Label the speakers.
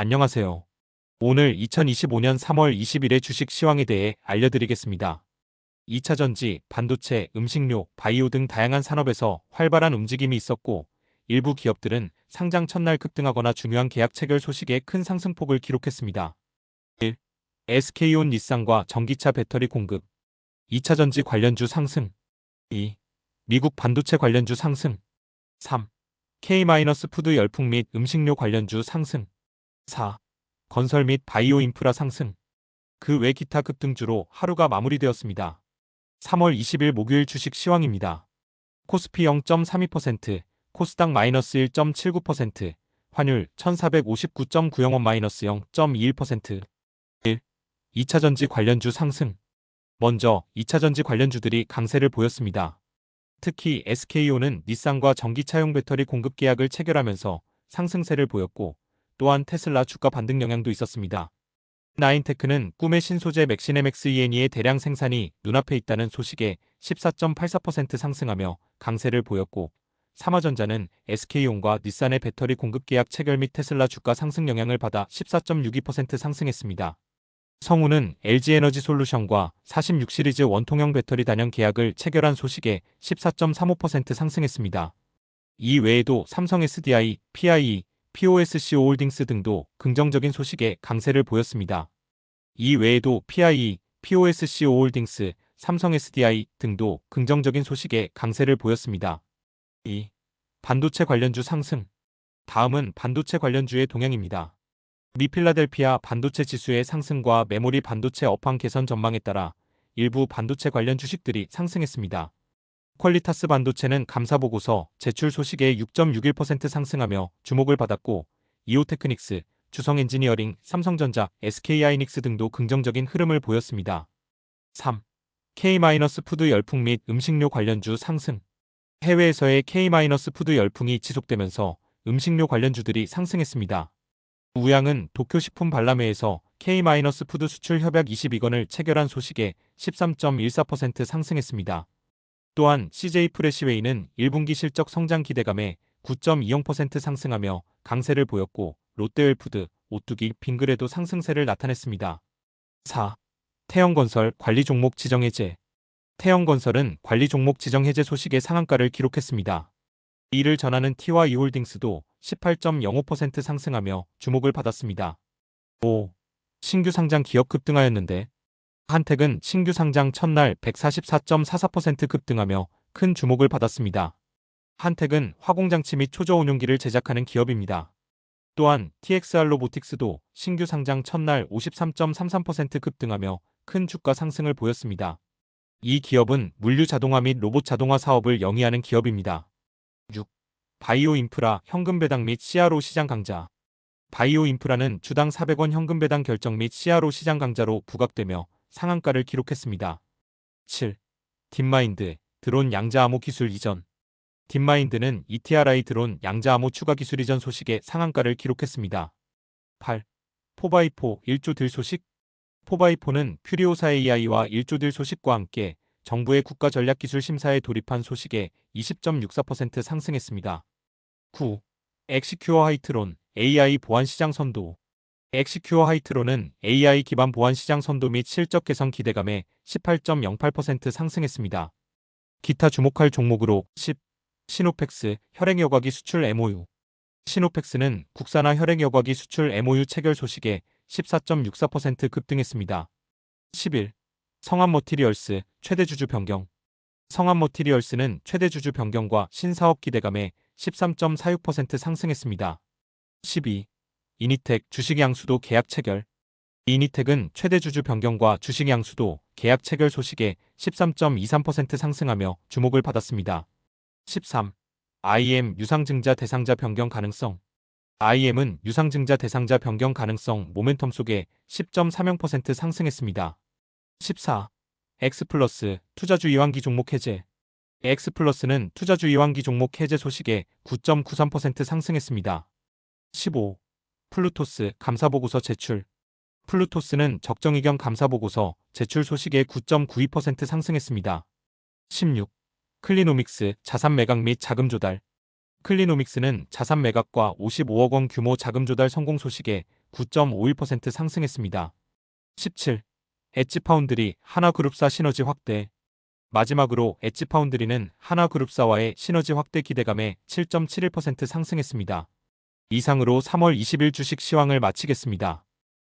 Speaker 1: 안녕하세요. 오늘 2025년 3월 20일의 주식 시황에 대해 알려드리겠습니다. 2차 전지, 반도체, 음식료, 바이오 등 다양한 산업에서 활발한 움직임이 있었고 일부 기업들은 상장 첫날 급등하거나 중요한 계약 체결 소식에 큰 상승폭을 기록했습니다. 1. SK온 닛산과 전기차 배터리 공급 2차 전지 관련주 상승 2. 미국 반도체 관련주 상승 3. K-푸드 열풍 및 음식료 관련주 상승 4. 건설 및 바이오 인프라 상승 그 외 기타 급등주로 하루가 마무리되었습니다. 3월 20일 목요일 주식 시황입니다. 코스피 0.32%, 코스닥 마이너스 1.79%, 환율 1459.90원 마이너스 0.21%. 1. 2차 전지 관련주 상승. 먼저 2차 전지 관련주들이 강세를 보였습니다. 특히 SKO는 닛산과 전기차용 배터리 공급 계약을 체결하면서 상승세를 보였고 또한 테슬라 주가 반등 영향도 있었습니다. 나인테크는 꿈의 신소재 맥시네맥스 ENE의 대량 생산이 눈앞에 있다는 소식에 14.84% 상승하며 강세를 보였고 삼화전자는 SK온과 닛산의 배터리 공급 계약 체결 및 테슬라 주가 상승 영향을 받아 14.62% 상승했습니다. 성우는 LG에너지 솔루션과 46 시리즈 원통형 배터리 단연 계약을 체결한 소식에 14.35% 상승했습니다. 이 외에도 삼성 SDI, PIE, POSC 홀딩스 등도 긍정적인 소식에 강세를 보였습니다. 이 외에도 PIE, POSC 홀딩스, 삼성 SDI 등도 긍정적인 소식에 강세를 보였습니다. 2. 반도체 관련주 상승. 다음은 반도체 관련주의 동향입니다. 미필라델피아 반도체 지수의 상승과 메모리 반도체 업황 개선 전망에 따라 일부 반도체 관련 주식들이 상승했습니다. 퀄리타스 반도체는 감사 보고서 제출 소식에 6.61% 상승하며 주목을 받았고 이오테크닉스, 주성 엔지니어링, 삼성전자, SK하이닉스 등도 긍정적인 흐름을 보였습니다. 3. K-푸드 열풍 및 음식료 관련주 상승 해외에서의 K-푸드 열풍이 지속되면서 음식료 관련주들이 상승했습니다. 우양은 도쿄식품 발람회에서 K-푸드 수출 협약 22건을 체결한 소식에 13.14% 상승했습니다. 또한 CJ 프레시웨이는 1분기 실적 성장 기대감에 9.20% 상승하며 강세를 보였고 롯데웰푸드, 오뚜기, 빙그레도 상승세를 나타냈습니다. 4. 태영건설 관리 종목 지정 해제 태영건설은 관리 종목 지정 해제 소식의 상한가를 기록했습니다. 이를 전하는 티와 이홀딩스도 18.05% 상승하며 주목을 받았습니다. 5. 신규 상장 기업 급등하였는데 한택은 신규 상장 첫날 144.44% 급등하며 큰 주목을 받았습니다. 한택은 화공장치 및 초저운용기를 제작하는 기업입니다. 또한 TXR 로보틱스도 신규 상장 첫날 53.33% 급등하며 큰 주가 상승을 보였습니다. 이 기업은 물류 자동화 및 로봇 자동화 사업을 영위하는 기업입니다. 6. 바이오 인프라 현금 배당 및 CRO 시장 강자 바이오 인프라는 주당 400원 현금 배당 결정 및 CRO 시장 강자로 부각되며 상한가를 기록했습니다. 7. 딥마인드, 드론 양자 암호 기술 이전 딥마인드는 ETRI 드론 양자 암호 추가 기술 이전 소식에 상한가를 기록했습니다. 8. 포바이포 1조 딜 소식 포바이포는 퓨리오사 AI와 1조 딜 소식과 함께 정부의 국가 전략 기술 심사에 돌입한 소식에 20.64% 상승했습니다. 9. 엑시큐어 하이트론 AI 보안 시장 선도 엑시큐어 하이트로는 AI 기반 보안 시장 선도 및 실적 개선 기대감에 18.08% 상승했습니다. 기타 주목할 종목으로 10. 시노펙스 혈액여과기 수출 MOU 시노펙스는 국산화 혈액여과기 수출 MOU 체결 소식에 14.64% 급등했습니다. 11. 성암 머티리얼스 최대 주주 변경 성암 머티리얼스는 최대 주주 변경과 신사업 기대감에 13.46% 상승했습니다. 12. 이니텍 주식 양수도 계약 체결. 이니텍은 최대 주주 변경과 주식 양수도 계약 체결 소식에 13.23% 상승하며 주목을 받았습니다. 13. IM 유상증자 대상자 변경 가능성. IM은 유상증자 대상자 변경 가능성 모멘텀 속에 10.30% 상승했습니다. 14. X플러스 투자주 이완기 종목 해제. X플러스는 투자주 이완기 종목 해제 소식에 9.93% 상승했습니다. 15. 플루토스 감사보고서 제출 플루토스는 적정의견 감사보고서 제출 소식에 9.92% 상승했습니다. 16. 클리노믹스 자산 매각 및 자금 조달 클리노믹스는 자산 매각과 55억 원 규모 자금 조달 성공 소식에 9.51% 상승했습니다. 17. 엣지파운드리 하나그룹사 시너지 확대 마지막으로 엣지파운드리는 하나그룹사와의 시너지 확대 기대감에 7.71% 상승했습니다. 이상으로 3월 20일 주식 시황을 마치겠습니다.